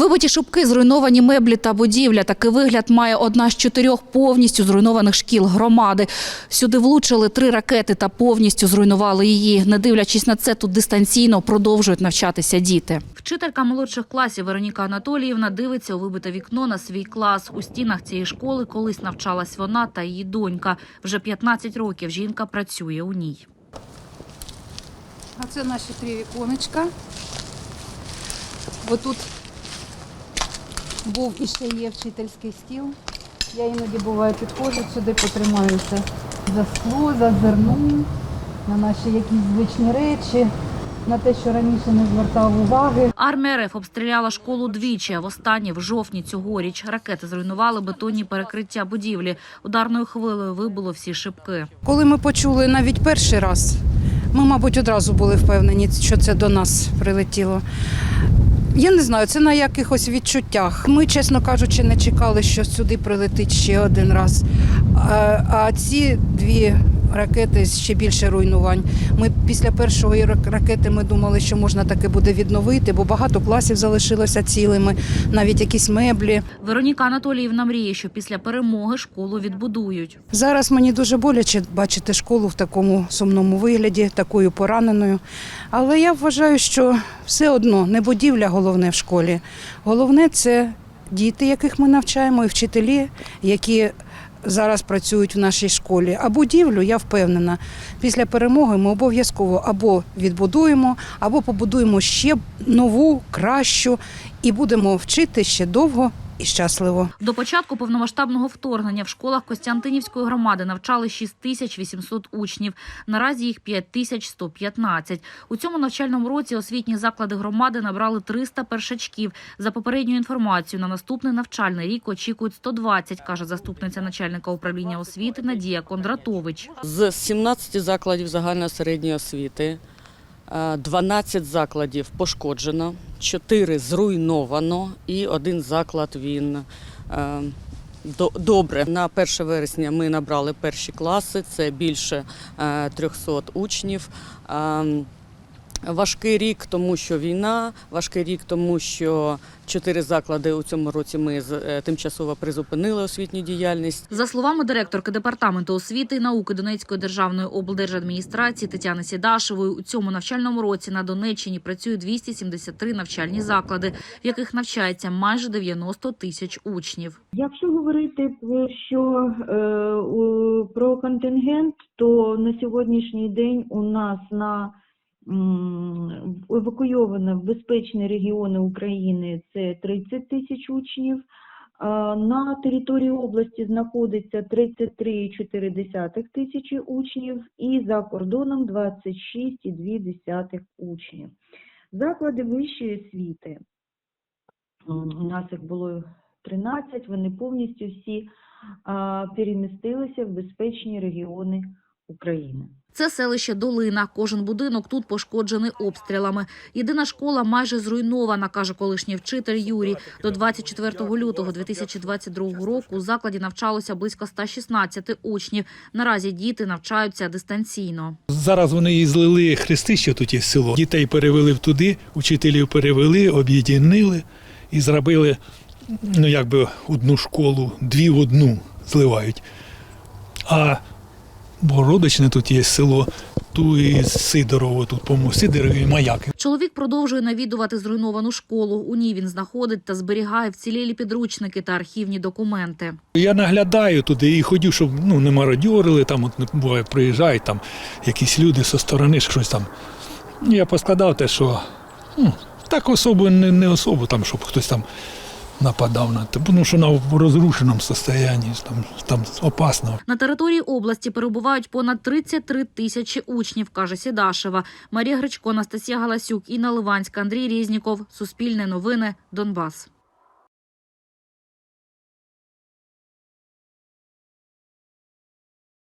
Вибиті шибки, зруйновані меблі та будівля. Такий вигляд має одна з чотирьох повністю зруйнованих шкіл громади. Сюди влучили три ракети та повністю зруйнували її. Не дивлячись на це, тут дистанційно продовжують навчатися діти. Вчителька молодших класів Вероніка Анатоліївна дивиться у вибите вікно на свій клас. У стінах цієї школи колись навчалась вона та її донька. Вже 15 років жінка працює у ній. А це наші три віконечка. Бо тут був і ще є вчительський стіл. Я іноді буває підходжу сюди, потримаюся за скло, за зерно, на наші якісь звичні речі, на те, що раніше не звертав уваги. Армія РФ обстріляла школу двічі. а Востаннє в жовтні цьогоріч ракети зруйнували бетонні перекриття будівлі. Ударною хвилею вибуло всі шибки. Коли ми почули навіть перший раз, ми, мабуть, одразу були впевнені, що це до нас прилетіло. Я не знаю, це на якихось відчуттях. Ми, чесно кажучи, не чекали, що сюди прилетить ще один раз. А, ці дві ракети ще більше руйнувань. Ми після першої рак- ракети ми думали, що можна таке буде відновити, бо багато класів залишилося цілими, навіть якісь меблі. Вероніка Анатоліївна мріє, що після перемоги школу відбудують. Зараз мені дуже боляче бачити школу в такому сумному вигляді, такою пораненою. Але я вважаю, що все одно не будівля головне в школі. Головне це діти, яких ми навчаємо, і вчителі, які зараз працюють в нашій школі. А будівлю, я впевнена, після перемоги ми обов'язково або відбудуємо, або побудуємо ще нову, кращу, і будемо вчити ще довго і щасливо. До початку повномасштабного вторгнення в школах Костянтинівської громади навчали 6800 учнів. Наразі їх 5115. У цьому навчальному році освітні заклади громади набрали 300 першачків. За попередньою інформацією, на наступний навчальний рік очікують 120, каже заступниця начальника управління освіти Надія Кондратович. З 17 закладів загальної середньої освіти 12 закладів пошкоджено, 4 зруйновано і один заклад він е, до- добре. На 1 вересня ми набрали перші класи, це більше е, 300 учнів. Важкий рік, тому що війна, важкий рік, тому що чотири заклади у цьому році ми з- е, тимчасово призупинили освітню діяльність. За словами директорки департаменту освіти і науки Донецької державної облдержадміністрації Тетяни Сідашевої, у цьому навчальному році на Донеччині працює 273 навчальні заклади, в яких навчається майже 90 тисяч учнів. Якщо говорити про що е, про контингент, то на сьогоднішній день у нас на евакуйовано в безпечні регіони України це 30 тисяч учнів. На території області знаходиться 33,4 тисячі учнів і за кордоном 26,2 учнів. Заклади вищої освіти. У нас їх було 13, вони повністю всі перемістилися в безпечні регіони України. Це селище Долина. Кожен будинок тут пошкоджений обстрілами. Єдина школа майже зруйнована, каже колишній вчитель Юрій. До 24 лютого 2022 року у закладі навчалося близько 116 учнів. Наразі діти навчаються дистанційно. Зараз вони і злили хрестище тут є село. Дітей перевели туди, учителів перевели, об'єднали і зробили ну, якби одну школу, дві в одну зливають. А Бородочне тут є село, ту і Сидорово, тут, по-моєму, Сидорові маяки. Чоловік продовжує навідувати зройновану школу. У ній він знаходить та зберігає вцілілі підручники та архівні документи. Я наглядаю туди і ходю, щоб ну, не мародьорили, там от буває, приїжджають там якісь люди зі сторони, щось там. Я поскладав те, що ну, так особо не, не особо, там, щоб хтось там нападав на те, тому що вона в розрушеному стані, там, там опасно. На території області перебувають понад 33 тисячі учнів, каже Сідашева. Марія Гречко, Анастасія Галасюк, Інна Ливанська, Андрій Різніков. Суспільне новини. Донбас.